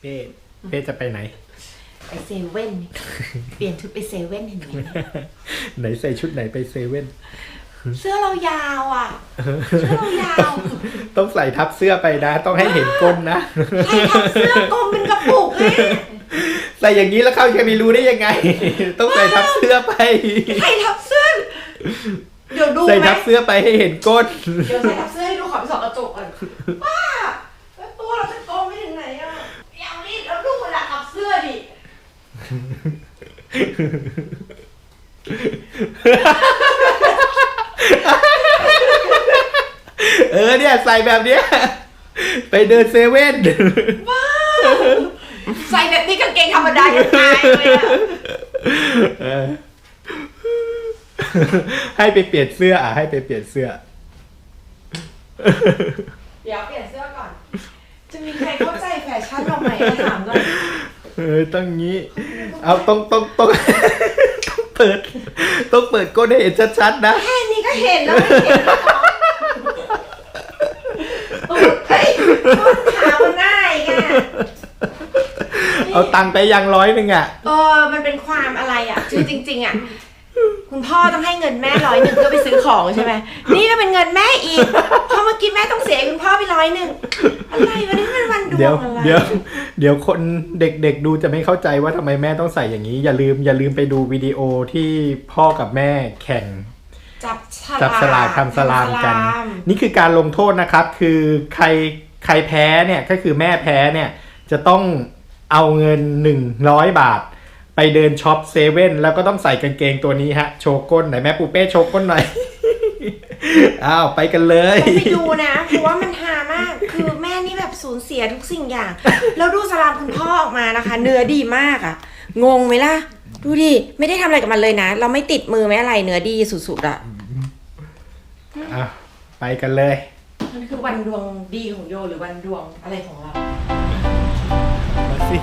เป้เป้จะไปไหน ไปเซเว่น เปลี่ยนชุดไปเซเว่นเห็นไหมไหนใส่ชุดไหนไปเซเว่น เสื้อเรายาวอะ เสื้อเรายาว ต้องใส่ทับเสื้อไปนะ ต้องให้เห็นก้นนะใครทำเสื้อกลมเป็นกระปุกเลยใส่อย่างนี้แล้วเขาจะมีรู้ได้ยังไง ต้องใส่ทับเสื้อไปใครทับเสื้อ เดี๋ยวดูใส่ไหมทับเสื้อไปให้เห็นก้น เดี๋ยวใส่ทับเสื้อให้ดูขอไปส่องกระจกก่อนว้าแล้วตัวเราจะโกงไปถึงไหนอะเอานี่แล้วดูเวลาทับเสื้อดิ เออเนี่ย ใส่แบบเนี้ย ไปเดินเซเว่นว้าวใส่แบบนี้กางเกงธรรมดาจะตายเลยอะเออให้ไปเปลี่ยนเสื้ออะให้ไปเปลี่ยนเสื้อ เดี๋ยวเปลี่ยนเสื้อก่อน จะมีใครเข้าใจแฟชั่นเราไหมถามก่อน เออต้องงี้ เอาต้องต้องต้องต้องเปิด ต้องเปิดก้นให้เห็นชัดๆนะแค่นี้ก็เห็นแล้วไม่เห็นเหรอตูดเฮ้ยต้นขามันหน้าอีกเอาตังค์ไปยังร้อยหนึ่งอะ เออมันเป็นความอะไรอะคือจริง ๆ อะ คุณพ่อต้องให้เงินแม่ร้อยหนึ่งเพื่อไปซื้อของใช่ไหมนี่ก็เป็นเงินแม่อีกเพราะเมื่อกี้แม่ต้องเสียให้คุณพ่อไปร้อยหนึ่งอะไรวันนี้มันวันดว เดี๋ยวงอะไรเดี๋ยว เดี๋ยวคนเด็กๆดูจะไม่เข้าใจว่าทำไมแม่ต้องใส่อย่างนี้ อย่าลืมอย่าลืมไปดูวิดีโอที่พ่อกับแม่แข่ง จับฉลากจับสลากทำสลามกันทำสลามนี่คือการลงโทษนะครับ คือใครใครแพ้เนี่ยก็คือแม่แพ้เนี่ยจะต้องเอาเงินหนึ่งร้อยบาท ไปเดินช็อปเซเว่นแล้วก็ต้องใส่กางเกงตัวนี้ฮะ โชว์ก้นไหนแม่ปูเป้โชว์ก้นหน่อย อ้าวไปกันเลยต้องไปดูนะเพราะว่ามันฮามาก คือแม่นี่แบบสูญเสียทุกสิ่งอย่าง แล้วดูสลามคุณพ่อออกมานะคะ เนื้อดีมากอะ งงไหมล่ะ ดูดิ ไม่ได้ทำอะไรกับมันเลยนะ เราไม่ติดมือไม่อะไรเนื้อดีสุดๆอะอะไปกันเลย มันคือวันดวงดีของโยหรือวันดวงอะไรของเรามา สิ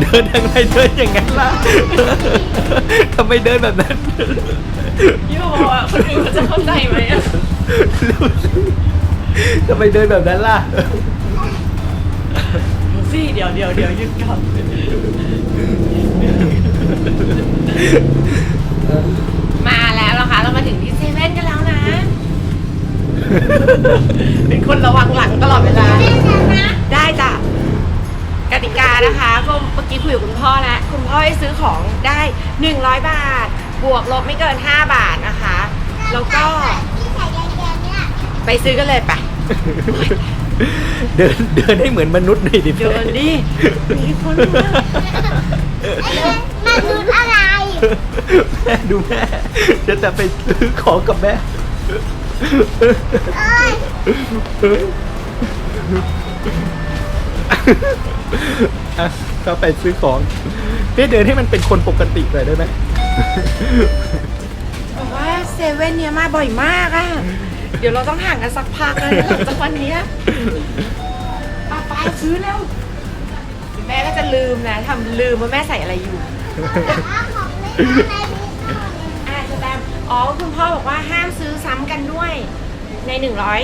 เดินทางไรเดินอย่างนั้นล่ะทำไมเดินแบบนั้นโยอะคนอื่นเขาจะเข้าใจไหมอะทำไมเดินแบบนั้นล่ะ สิเดี๋ยวเดี๋ยวเดี๋ยวยึดก่อนมาแล้วนะคะ เรามาถึงที่เซเว่นกันแล้วนะ เป็นคนระวังหลังตลอดเวลา ได้จ้ะกติกานะคะก็เมื่อกี้คุยกับคุณพ่อแล้วคุณพ่อให้ซื้อของได้ 100 บาท บวกลบไม่เกิน 5 บาทนะคะ แล้วก็ที่ใส่แดงๆเนี่ยไปซื้อกันเลยไปเดินเดินให้เหมือนมนุษย์หน่อยดิเดินดิมีคนมามันนุษย์อะไรแม่ดูแม่จะจะไปซื้อของกับแม่เอ้ยอะก็ไปซื้อของเพี่เดินให้มันเป็นคนปกติหน่อยได้ไหมบอกว่าเซเว่นเนี่ยมาบ่อยมากอะเดี๋ยวเราต้องห่างกันสักพักเลยนะหลังจากวันเนี้ยป้าป้าซื้อแล้วแม่ก็จะลืมนะทำลืมว่าแม่ใส่อะไรอยู่เอาของเล่นอะไรนี่ อ่าจะแบมอ๋อคุณพ่อบอกว่าห้ามซื้อซ้ำกันด้วย ในหนึ่งร้อย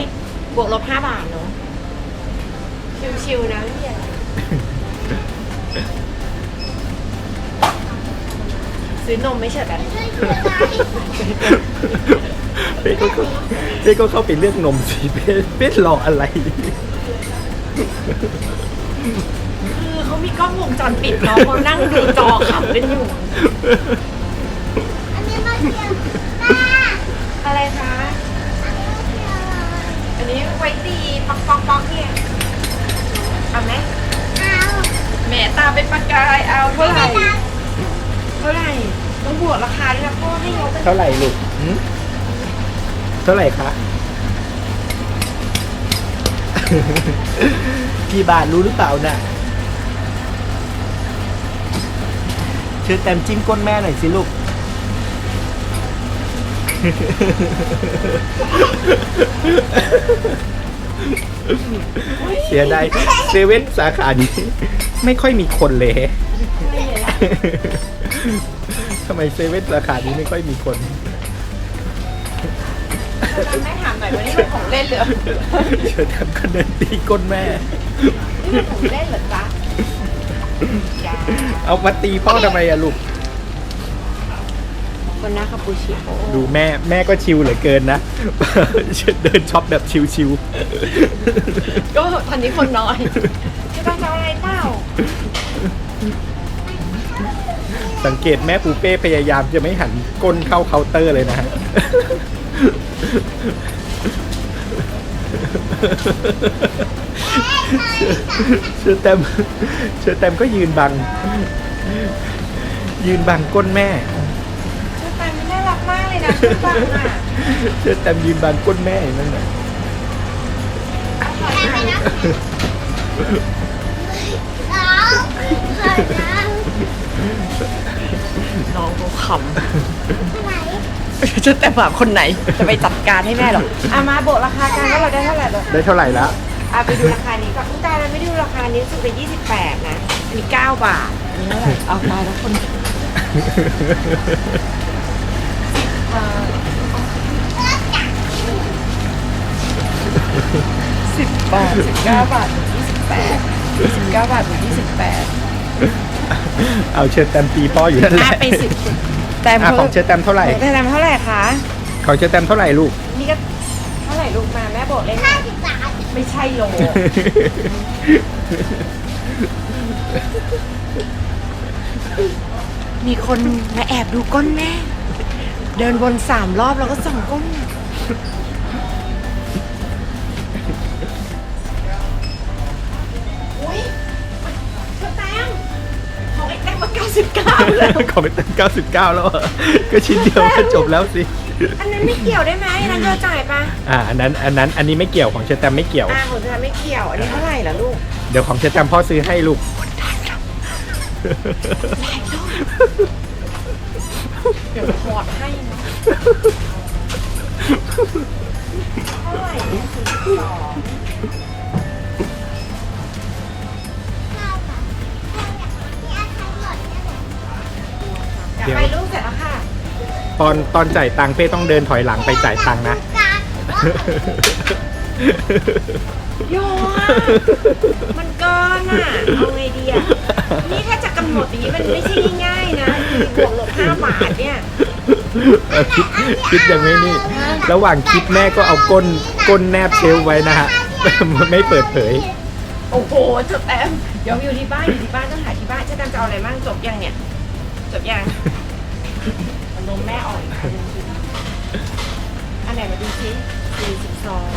บวกลบห้าบาทเนาะชิวๆนะไม่มีอะไรซื้อนมไม่เฉยแบบช่วยถืออะไรเป้ก็เข้าเป้ก็เข้าไปเลือกนมสิเป้เป้รออะไร คือเขามีกล้องวงจรปิดเนาะเขานั่งดูจอขำกันอยู่ อันนี้มาเกี่ยวตา อะไรคะ อันนี้ไว้ตีป๊อกป๊อกป๊อกเนี่ยเอาไหมเอาแหมตาเป็นประกายเอาเท่าไหร่เท่าไหร่ต้องบวกราคาด้วยนะเพราะว่าให้เขาเป็นเท่าไหร่ลูกหืมเท่าไหร่คะ กี่บาทรู้หรือเปล่าน่ะเชิญแต้มจิ้มก้นแม่หน่อยสิลูก เสียดายเซเว่นสาขานี้ ไม่ค่อยมีคนเลยทำไมเซเว่นสาขานี้ไม่ค่อยมีคนจำแม่ถามหน่อยว่านี่เป็นของเล่นเหรือเชิญแตมก็เดินตีก้นแม่นี่เป็นของเล่นเหรอจ๊ะจ้าเอามาตีพ่อทำไมอะลูก คนหน้าคาปูชิโอดูแม่แม่ก็ชิลเหลือเกินนะ เดินช็อปแบบชิลก็ตอนนี้คนน้อยจะต้องเอาอะไรเปล่าๆสังเกตแม่ปูเป้พยายามจะไม่หันก้นเข้าเคาน์เตอร์เลยนะฮะเชอร์แตมเชอร์แตมก็ยืนบัง ยืนบังก้นแม่ เลยนะชุดบังอะเชอร์แตมยืนบังก้นแม่นั่นแหละเอาขอน้น้องเขาขำไหนำชุดแต่ฝามคนไหน จะไปจัดการให้แม่หรอกอะมาโบกราคากันว่าเราได้เท่าไหร่เลยได้เท่าไหร่ละอะไปดูราคานี้ก่อนอุ๊ยตายเราไม่ได้ดูราคานี้รู้สุดไป28 นะ อันนี้ 9 บาท อันนี้เท่าไหร่ เอาตายแล้วคน สิบบาทสิบเก้าบาทถึงยี่สิบแปดสิบเก้าบาทถึงยี่สิบแปดเอาเชอร์แตมตีพ่ออยู่นั่นแหอะละไปสิบแต่อะของเชอร์แตมเท่าไหร่แต่แตมเท่าไหร่คะของเชอร์แตมเท่าไหร่ลูกนี่ก็เท่าไหร่ลูกมาแม่บอกเลยห้าสิบบาทไม่ใช่โลมีคนมาแอบดูก้นแม่ เดินวนสามรอบแล้วก็ส่องก้นน่ะอุ้ยเชอแตมของไอ้แตมมา99แล้วของเป็นเก้าสิบเก้าแล้วอะก็ชิ้นเดียวก็จบแล้วสิ อันนั้นไม่เกี่ยวได้ไหมอันนั้นเราจ่ายปะอ่าอันนั้นอันนั้นอันนี้ไม่เกี่ยวของเชอร์แตมไม่เกี่ยว อ่าของเธอไม่เกี่ยว อันนี้เท่าไหร่ล่ะลูกเดี๋ยวของเชอร์แตมพ่อซื้อให้ลูก เดี๋ยวถอดให้นะ เท่าไหร่เนี่ยสิบสองห้าบาทนี่องหมดเนี่ยแหละกลับเดี๋ยวไปลูกเสร็จแล้วค่ะ ตอนตอนจ่ายตังค์เป้ต้องเดินถอยหลังไปจ่ายตังค์นะ โยอะมันเกินอะ เอาไงดีอะ นี่ถ้าจะกำหนดอย่างนี้มันไม่ใช่ง่ายๆนะบวกลบห้าบาทเนี่ย เออคิดคิดยังไม่นี่ ระหว่างคิดแม่ก็เอาก้นก้นแนบเชลไว้นะฮะ ไม่เปิดเผย โอ้โหจบแอมเดี๋ยวอยู่ที่บ้านอยู่ที่บ้านต้องหาที่บ้านเจะจะเอาอะไรบ้างจบยังเนี่ย จบยังนมแม่ออกอีกอันอันไหนมาดูซิสี่สิบสอง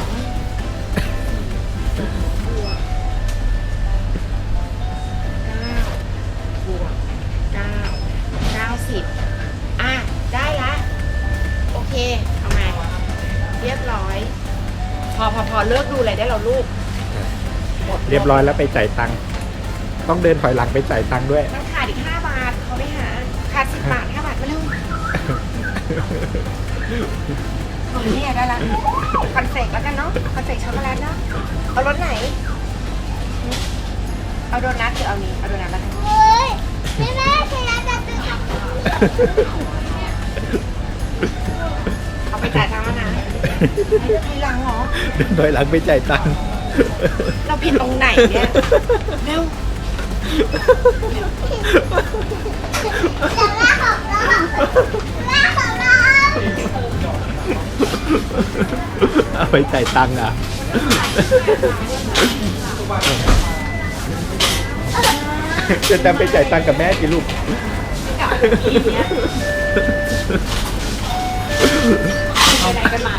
เรียบร้อยแล้วไปจ่ายตังค์ต้องเดินถอยหลังไปจ่ายตังค์ด้วย มันขาดอีกห้าบาทเขาไม่หาขาดสิบบาทห้าบาทมาเร็วโอ้ยเนี่ยได้ละคอนเฟกแล้วกันเนาะคอนเฟกช็อกโกแลตเนาะเอารสไหน เอาโดนัทหรือเอานี้เอาโดนัทแล้วกันเฮ้ยแม่แม่ใช้ร้านจะซื้อของเอาไปจ่ายตังค์แล้วนะทีหลังเหรอเดินถอยหลังไปจ่ายตังค์ เราผิดตรงไหนเนี่ยเร็วแต่ว่าของเราว่าของเราเอาไปจ่ายตังค์อะจะจำไปจ่ายตังค์กับแม่สิลูกกับทีเนี้ยไปไหนกันมา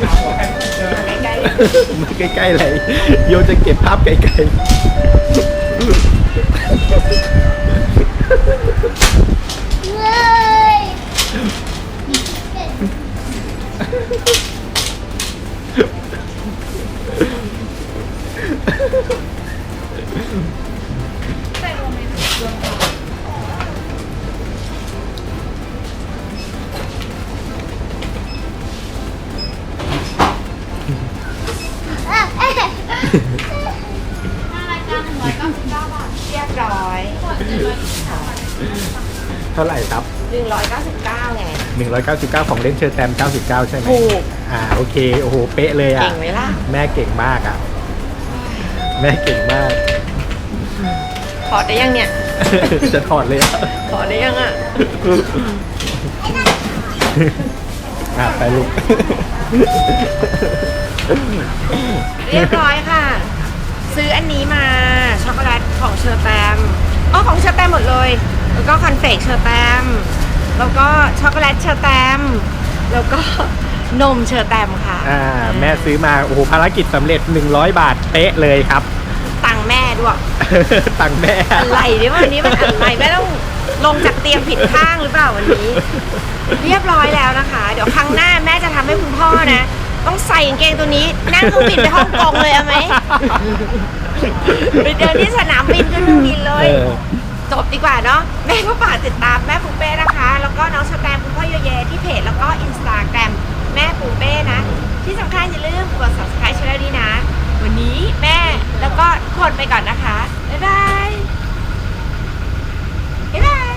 ใกล้ๆมาใกล้ๆเลยโยจะเก็บภาพไกลเฮ้ย เท่าไหร่ครับ 199ไง 199 ของเล่นเชอร์แตม99 ใช่ไหมถูก อ่าโอเคโอ้โหเป๊ะเลยอะ เก่งไหมล่ะ แม่เก่งมากอะ แม่เก่งมาก ถอดได้ยังเนี่ย จะถอดเลยอะถอดได้ยังอะ อะไปลูก เรียบร้อยค่ะ ซื้ออันนี้มาช็อกโกแลตของเชอร์แตมอ๋อของเชอร์แตมหมดเลย แล้วก็คอนเฟกเชอร์แตมแล้วก็ช็อกโกแลตเชอร์แตมแล้วก็นมเชอร์แตมค่ะอ่าแม่ซื้อมาโอ้โหภารกิจสำเร็จ 100 บาทเป๊ะเลยครับ ตังค์แม่ด้วยตังค์แม่อะไรเนี่ยวันนี้มันอะไรแม่ต้องลงจากเตียงผิดข้างหรือเปล่าวันนี้ เรียบร้อยแล้วนะคะ เดี๋ยวครั้งหน้าแม่จะทำให้คุณพ่อนะ ต้องใส่กางเกงตัวนี้นั่งเครื่องบินไปฮ่องกงเลยเอาไหมไปเดินที่สนามบินขึ้นเครื่องบินเลยเออ จบดีกว่าเนาะแม่ก็ฝากติดตามแม่ปูเป้นะคะ แล้วก็น้องสแตมคุณพ่อโยเยที่เพจแล้วก็อินสตาแกรมแม่ปูเป้นะ ที่สำคัญอย่าลืมกด subscribe ช่องนี้นะ วันนี้แม่แล้วก็ทุกคนไปก่อนนะคะ บ๊ายบายบ๊ายบาย